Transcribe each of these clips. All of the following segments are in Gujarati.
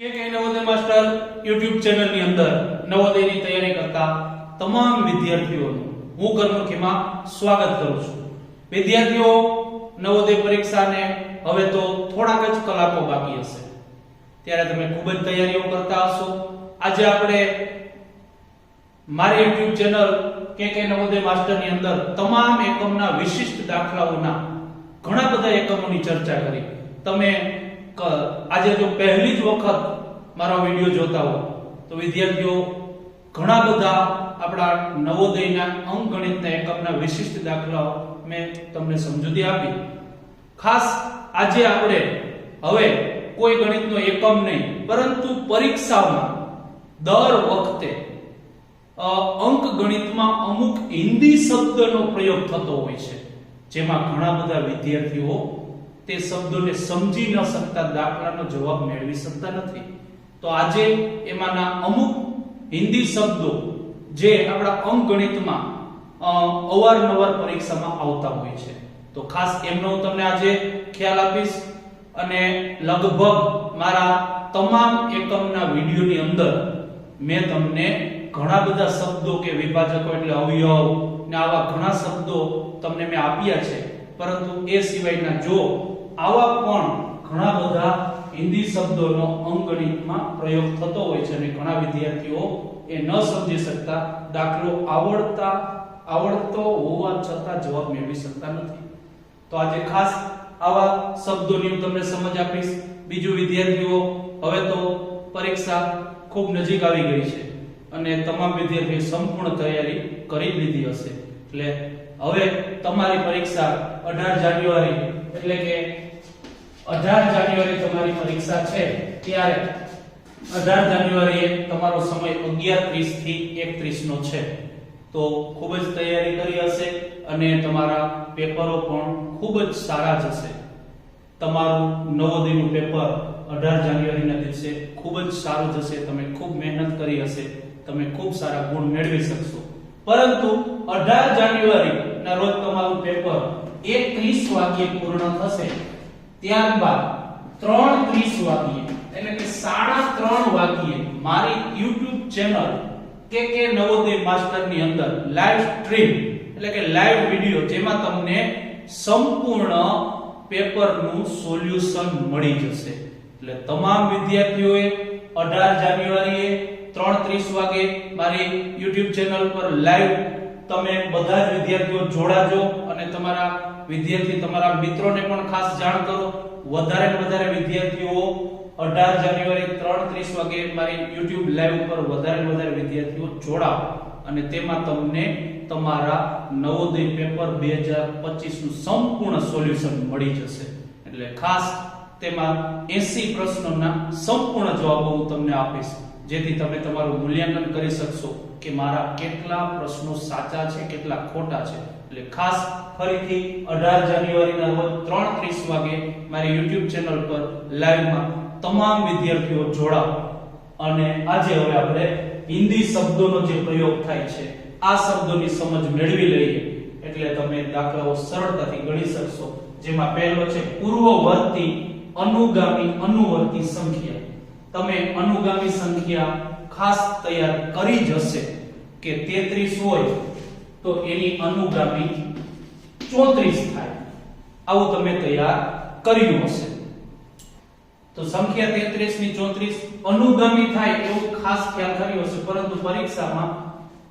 કે કે નવોદય માસ્ટર YouTube ચેનલની અંદર નવોદયની તૈયારી કરતા તમામ વિદ્યાર્થીઓનું હું કર્મખીમાં સ્વાગત કરું છું. વિદ્યાર્થીઓ, નવોદય પરીક્ષાને હવે તો થોડાક જ કલાકો બાકી હશે. ત્યારે તમે ખૂબ જ તૈયારીઓ કરતા હશો. આજે આપણે મારી YouTube ચેનલ કે કે નવોદય માસ્ટરની અંદર તમામ એકમના વિશિષ્ટ દાખલાઓના ઘણા બધા એકમોની ચર્ચા કરી. તમે આજે જો પહેલી જ વખત મારો વિડિયો જોતા હો, તો વિદ્યાર્થીઓ, ઘણા બધા આપણા નવોદયના અંકગણિતના એકમના વિશિષ્ટ દાખલાઓ મેં તમને સમજૂતી આપી. ખાસ આજે આપણે હવે કોઈ ગણિતનો એકમ નહીં, પરંતુ પરીક્ષામાં દર વખતે અંક ગણિતમાં અમુક હિન્દી શબ્દનો પ્રયોગ થતો હોય છે, જેમાં ઘણા બધા વિદ્યાર્થીઓ તે શબ્દોને સમજી ન શકતા દાખલાનો જવાબ મેળવી શકતા નથી. તો આજે એમાંના અમુક હિન્દી શબ્દો જે આપણા અંકગણિતમાં અવારનવાર પરીક્ષામાં આવતા હોય છે. તો ખાસ એમનો હું તમને આજે ખ્યાલ આપીશ અને લગભગ મારા તમામ એકમના વિડીયોની અંદર મેં તમને ઘણા બધા શબ્દો કે વિભાજકો એટલે અવયવ ને આવા ઘણા શબ્દો તમને મેં આપ્યા છે. પરંતુ એ સિવાયના જો આવા પણ ઘણા બધા હિન્દી શબ્દોનો અંકગણિતમાં પ્રયોગ થતો હોય છે અને ઘણા વિદ્યાર્થીઓ એ ન સમજી શકતા, દાખલો આવડતા, આવડતો હોવા છતાં જવાબ મેળવી શકતા નથી. તો આજે ખાસ આવા શબ્દોની હું તમને સમજ આપીશ. બીજું વિદ્યાર્થીઓ, હવે તો પરીક્ષા ખૂબ નજીક આવી ગઈ છે અને તમામ વિદ્યાર્થીઓ સંપૂર્ણ તૈયારી કરી લીધી હશે. એટલે હવે તમારી પરીક્ષા 18 જાન્યુઆરી, એટલે કે 18 જાન્યુઆરી તમારી પરીક્ષા છે, ત્યારે 18 જાન્યુઆરીએ તમારો સમય 11:30 થી 1:30 નો છે. તો ખૂબ જ તૈયારી કરી હશે અને તમારા પેપરો પણ ખૂબ જ સારા જશે તમારું નવોદયનું પેપર 18 જાન્યુઆરીના દિવસે ખૂબ જ સારું જશે તમે ખૂબ મહેનત કરી હશે, તમે ખૂબ સારા ગુણ મેળવી શકશો. પરંતુ 18 જાન્યુઆરી ના રોજ તમારું પેપર 1:30 વાગ્યે પૂર્ણ થશે. ત્યારબાદ 3:30 વાગ્યે એટલે કે સાડા ત્રણ વાગ્યે મારી YouTube ચેનલ કે કે નવોદય માસ્ટરની અંદર લાઈવ સ્ટ્રીમ એટલે કે લાઈવ વિડિયો જેમાં તમને સંપૂર્ણ પેપરનું સોલ્યુશન મળી જશે. એટલે તમામ વિદ્યાર્થીઓએ 18 જાન્યુઆરીએ 3:30 વાગે મારી YouTube ચેનલ પર લાઈવ તમે બધા જ વિદ્યાર્થીઓ જોડાજો અને તમારા વિદ્યાર્થી, તમારા મિત્રોને પણ ખાસ જાણ કરો. વધારે વધારે વિદ્યાર્થીઓ 18 જાન્યુઆરી 3:30 વાગે મારી YouTube લાઈવ ઉપર વધારે વધારે વિદ્યાર્થીઓ જોડાઓ અને તેમાં તમને તમારા નવોદય પેપર 2025 નું સંપૂર્ણ સોલ્યુશન મળી જશે. એટલે ખાસ તેમાં 80 પ્રશ્નોના સંપૂર્ણ જવાબો હું તમને આપીશ, જેથી તમે તમારું મૂલ્યાંકન કરી શકશો કે મારા કેટલા પ્રશ્નો સાચા છે, કેટલા ખોટા છે. એટલે ખાસ ફરીથી 18 જાન્યુઆરીના રોજ 3:30 વાગે મારી YouTube ચેનલ પર લાઈવમાં તમામ વિદ્યાર્થીઓ જોડાઓ. અને આજે હવે આપણે હિન્દી શબ્દોનો જે પ્રયોગ થાય છે, આ શબ્દોની સમજ મેળવી લઈએ. એટલે તમે દાખલાઓ સરળતાથી ગણી શકશો. જેમાં પહેલો છે, પૂર્વવર્તી અનુગામી અનુવર્તી સંખ્યા. તમે અનુગામી સંખ્યા ખાસ તૈયાર કરી જ હશે કે 33 હોય તો એની અનુગામી 34 થાય. આવું તમે તૈયાર કર્યું હશે. તો સંખ્યા 33 ની 34 અનુગામી થાય એવું ખાસ ખ્યાલ કર્યો હશે, પરંતુ પરીક્ષામાં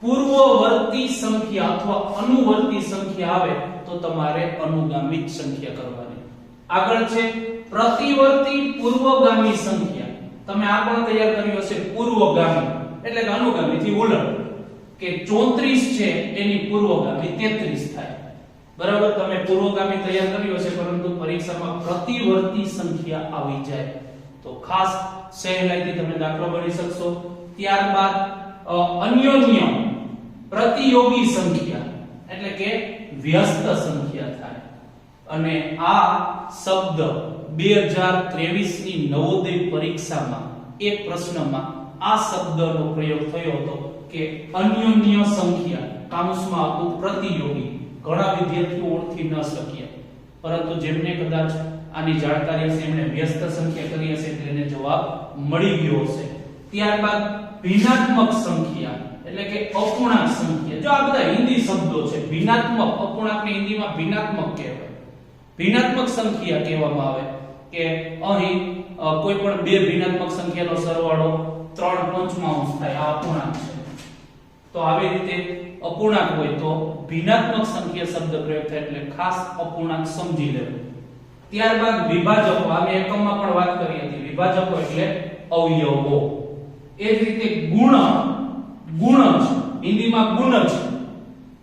પૂર્વવર્તી સંખ્યા અથવા અનુવર્તી સંખ્યા આવે તો તમારે અનુગામી સંખ્યા કરવાની. આગળ છે પ્રતિવર્તી પૂર્વગામી સંખ્યા. તમે આ પણ તૈયાર કર્યું હશે, પૂર્વગામી. એટલે કે અનુગામી થી ઉલટ. કે 34 છે એની પૂર્વગામી 33 થાય. બરાબર? તમે પૂર્વગામી તૈયાર કર્યો છે પરંતુ પરીક્ષામાં પ્રતિવર્તી સંખ્યા આવી જાય. તો ખાસ સહેલાઈથી તમે દાખલો ગણી શકશો. ત્યારબાદ અન્યોન્ય પ્રતિયોગી સંખ્યા, એટલે કે વ્યસ્ત સંખ્યા થાય. અને આ શબ્દ 2023 ની નવોદય પરીક્ષામાં એક પ્રશ્નમાં આ શબ્દનો પ્રયોગ થયો હતો. કે અન્યોન્ય સંખ્યા કાઉન્સમાં હતું પ્રતિયોગી. ઘણા વિદ્યાર્થીઓ ઓળખી ન શક્યા. પરંતુ જેમને કદાચ આની જાણકારી હશે, એમણે વ્યસ્ત સંખ્યા કરી હશે, એટલે જવાબ મળી ગયો હશે. ત્યારબાદ ભિન્નાત્મક સંખ્યા, એટલે કે અપૂર્ણાંક સંખ્યા. જો આ બધા હિન્દી શબ્દો છે, ભિન્નાત્મક, અપૂર્ણાંકને હિન્દીમાં ભિન્નાત્મક કહેવાય. ભિન્નાત્મક સંખ્યા કહેવામાં આવે કે અહીં કોઈ પણ બે ભિન્નાત્મક સંખ્યાનો સરવાળો 3 પંચમાંશ થાય, આ અપૂર્ણાંક છે. તો આવી રીતે અપૂર્ણાંક હોય તો ભિન્નાત્મક સંખ્યા શબ્દ પ્રયોગ થાય એટલે ખાસ અપૂર્ણાંક સમજી લેવો. ત્યારબાદ વિભાજકો આ એકમમાં પણ વાત કરી હતી. વિભાજકો એટલે અવયવો. એ જ રીતે ગુણ ગુણજ હિન્દીમાં ગુણજ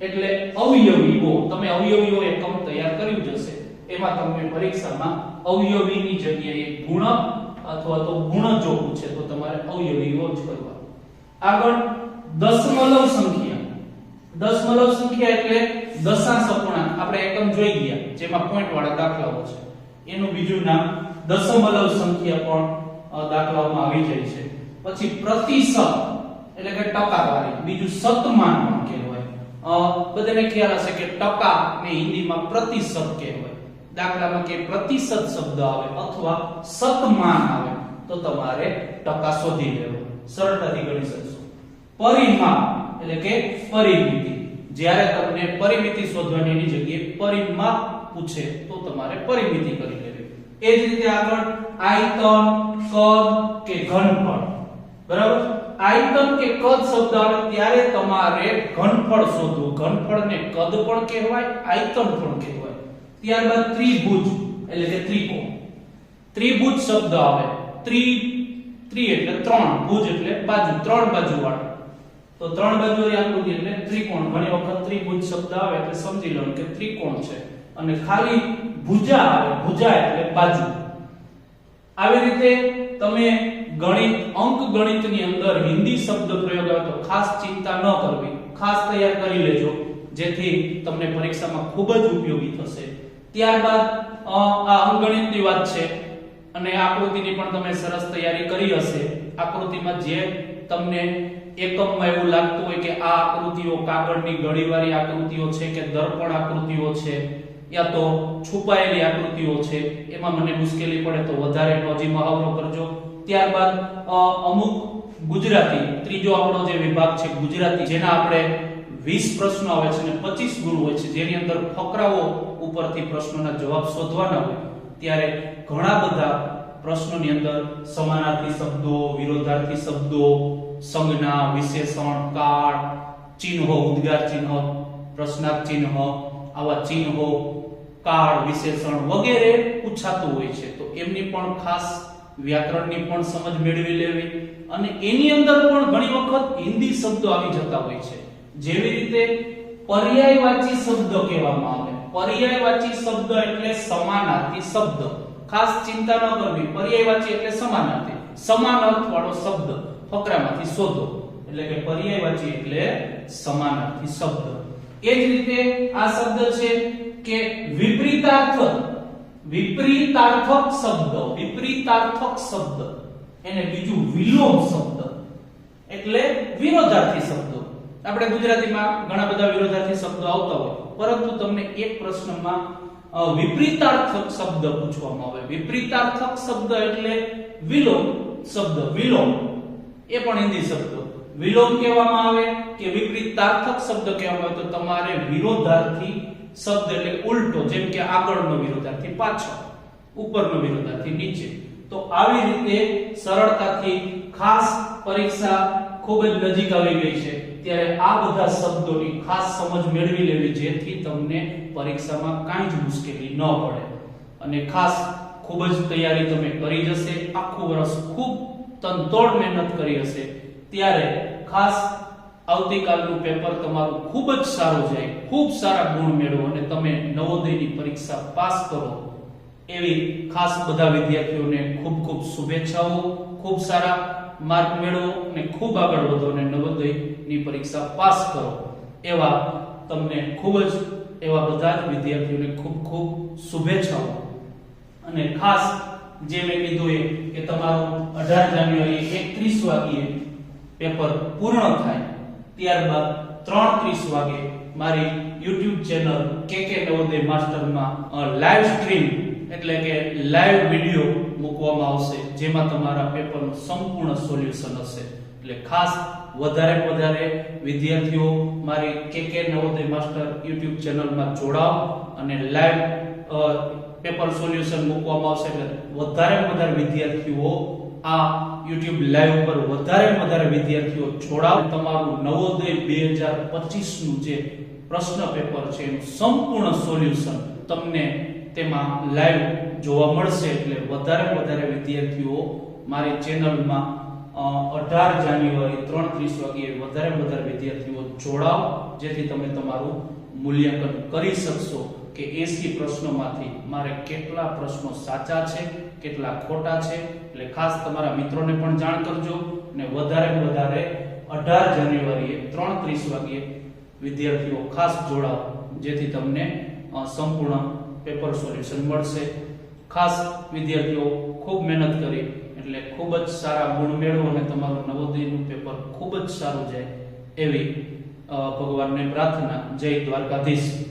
એટલે અવયવીઓ. તમે અવયવીઓ એકમ તૈયાર કર્યું જ હશે. એમાં તમને પરીક્ષામાં અવયવીની જગ્યાએ ગુણ અથવા તો ગુણજો પૂછે તો તમારે અવયવીઓ જ કરવા આગળ દશમલવ સંખ્યા. દશમલવ સંખ્યા એટલે દશાંશ અપૂર્ણાંક. આપણે એકમ જોઈ ગયા, જેમાં પોઈન્ટ વાળા દાખલાઓ છે. એનું બીજું નામ દશમલવ સંખ્યા પણ દાખલાઓમાં આવી જાય છે. પછી પ્રતિશત એટલે કે ટકાવારી. બીજું શતમાન પણ કહેવાય. બધાને ખ્યાલ હશે કે ટકા ને હિન્દીમાં પ્રતિશત કહેવાય. દાખલામાં કે પ્રતિશત શબ્દ આવે અથવા શતમાન આવે, તો તમારે ટકા શોધી લેવો. સરળતાથી ગણી શકશો. પરિમાપ એટલે કે પરિમિતિ. જ્યારે તમને પરિમિતિ શોધવાની એની જગ્યાએ પરિમાપ પૂછે, તો તમારે પરિમિતિ કરી લેવી. એ જ રીતે આગળ આયતન, કદ કે ઘનફળ. બરાબર? આયતન કે કદ શબ્દ આવે ત્યારે તમારે ઘનફળ શોધવું. ઘનફળને કદ પણ કહેવાય, આયતન પણ કહેવાય. ત્યારબાદ ત્રિભુજ, એટલે કે ત્રિકોણ. ત્રિભુજ શબ્દ આવે. ત્રિ ત્રિ એટલે ત્રણ. ભુજ એટલે બાજુ, ત્રણ બાજુ વાળા તો ત્રણ બાજુવાળી આકૃતિ એટલે ત્રિકોણ. ઘણી વખત ત્રિભુજ શબ્દ આવે એટલે સમજી લો કે ત્રિકોણ છે. અને ખાલી ભુજા આવે, ભુજા એટલે બાજુ. આવી રીતે તમે ગણિત, અંક ગણિતની અંદર હિન્દી શબ્દ પ્રયોગ આવે તો ખાસ ચિંતા ન કરવી. ખાસ તૈયાર કરી લેજો, જેથી તમને પરીક્ષામાં ખૂબ જ ઉપયોગી થશે. ત્યારબાદ આ અંકગણિતની વાત છે, અને આકૃતિની પણ તમે સરસ તૈયારી કરી હશે. આકૃતિમાં જે તમને એકમમાં એવું લાગતું હોય કે આ આકૃતિઓ કાગળની ગળીવાળી આકૃતિઓ છે કે દર્પણ આકૃતિઓ છે, યા તો છુપાયેલી આકૃતિઓ છે, એમાં મને મુશ્કેલી પડે તો વધારે નોજી મહાવરો કરજો. ત્યારબાદ અમુક ગુજરાતી, ત્રીજો આપણો જે વિભાગ છે ગુજરાતી, જેના આપણે 20 પ્રશ્નો આવે છે અને 25 ગુણ હોય છે, જેની અંદર ફકરાઓ ઉપરથી પ્રશ્નોના જવાબ શોધવાના હોય, ત્યારે ઘણા બધા પ્રશ્નોની અંદર સમાનાર્થી શબ્દો, વિરોધાર્થી શબ્દો સંજ્ઞા, વિશેષણ, કાળ, ચિહ્નો ઉદ્ગાર ચિહ્ન પ્રશ્નાર્થ ચિહ્ન આવા ચિહ્નો કાળ, વિશેષણ વગેરે પૂછાતું હોય છે. તો એમની પણ ખાસ વ્યાકરણની પણ સમજ મેળવી લેવી અને એની અંદર પણ ઘણી વખત હિન્દી શબ્દો આવી જતા હોય છે. જેવી રીતે પર્યાયવાચી શબ્દ કહેવામાં આવે. પર્યાયવાચી શબ્દ એટલે સમાનાર્થી શબ્દ. ખાસ ચિંતા ન કરવી. પર્યાયવાચી એટલે સમાનાર્થી. સમાન અર્થ વાળો શબ્દ. ફકરામાંથી શોધો. એટલે કે પર્યાયવાચી એટલે સમાનાર્થી શબ્દ. એ જ રીતે આ શબ્દ છે કે વિપરીતાર્થ, વિપરીતાર્થક શબ્દ વિપરીતાર્થક શબ્દ. એને બીજું વિલોમ શબ્દ. એટલે વિરોધાર્થી શબ્દો. આપણે ગુજરાતીમાં ઘણા બધા વિરોધાર્થી શબ્દો આવતા હોય. પરંતુ તમને એક પ્રશ્નમાં વિપરીતાર્થક શબ્દ પૂછવામાં આવે. વિપરીતાર્થક શબ્દ એટલે વિલોમ શબ્દ, વિલોમ. એ પણ હિન્દી શબ્દ. વિલોમ કહેવામાં આવે કે વિપરીતાર્થક શબ્દ કહેવામાં આવે તો તમારે વિરોધાર્થી શબ્દ એટલે ઉલટો, જેમ કે આગળનો વિરોધાર્થી પાછળ, ઉપરનો વિરોધાર્થી નીચે. તો આવી રીતે સરળતાથી ખાસ પરીક્ષા ખૂબ જ નજીક આવી ગઈ છે. ત્યારે આ બધા શબ્દોની ખાસ સમજ મેળવી લેવી જેથી તમને પરીક્ષામાં કાંઈ જ મુશ્કેલી ન પડે. અને ખાસ ખૂબ જ તૈયારી તમે કરી જશે. આખું વર્ષ ખૂબ તનતોડ મહેનત કરી હશે, ત્યારે ખાસ આવતીકાલનું પેપર તમારું ખૂબ જ સારું જાય, ખૂબ સારા ગુણ મેળવો અને તમે નવોદયની પરીક્ષા પાસ કરો. એવી ખાસ બધા વિદ્યાર્થીઓને ખૂબ ખૂબ શુભેચ્છાઓ, ખૂબ સારા માર્ક મેળવો અને ખૂબ આગળ વધો અને નવોદયની પરીક્ષા પાસ કરો. એવા તમને ખૂબ જ એવા બધા જ વિદ્યાર્થીઓને ખૂબ ખૂબ શુભેચ્છાઓ. અને ખાસ જે મેં કીધું એ કે તમારું 18 જાન્યુઆરી 31 વાગ્યે પેપર પૂર્ણ થાય, ત્યારબાદ 3:30 વાગે મારી YouTube ચેનલ કેકે નવોદય માસ્ટરમાં લાઈવ સ્ટ્રીમ એટલે કે લાઈવ વિડિયો મૂકવામાં આવશે, જેમાં તમારા પેપરનું સંપૂર્ણ સોલ્યુશન હશે. એટલે ખાસ વધારે વધારે વિદ્યાર્થીઓ મારી કે કે નવોદય માસ્ટર યુટ્યુબ ચેનલમાં જોડાઓ અને લાઈવ પેપર સોલ્યુશન મૂકવામાં આવશે એટલે વધારે વધારે વિદ્યાર્થીઓ આ યુટ્યુબ લાઈવ પર વધારે વધારે વિદ્યાર્થીઓ જોડાવ તમારું નવોદય બે હજારનું જે પ્રશ્ન પેપર છે એનું સંપૂર્ણ સોલ્યુશન તમને તેમાં લાઈવ જોવા મળશે એટલે વધારે વધારે વિદ્યાર્થીઓ મારી ચેનલમાં અઢાર જાન્યુઆરી ત્રણ ત્રીસ વાગ્યે વધારે વધારે વિદ્યાર્થીઓ જોડાવ જેથી તમે તમારું મૂલ્યાંકન કરી શકશો. કે 80 પ્રશ્નોમાંથી મારે કેટલા પ્રશ્નો સાચા છે, કેટલા ખોટા છે, એટલે ખાસ તમારા મિત્રોને પણ જાણ કરજો અને વધારે વધારે અઢાર જાન્યુઆરીએ ત્રણ ત્રીસ વાગ્યે વિદ્યાર્થીઓ ખાસ જોડાઓ, જેથી તમને સંપૂર્ણ પેપર સોલ્યુશન મળશે. ખાસ વિદ્યાર્થીઓ ખૂબ મહેનત કરી, એટલે ખૂબ જ સારા ગુણ મેળવો અને તમારું નવોદયનું પેપર ખૂબ જ સારું જાય એવી ભગવાનને પ્રાર્થના. જય દ્વારકાધીશ.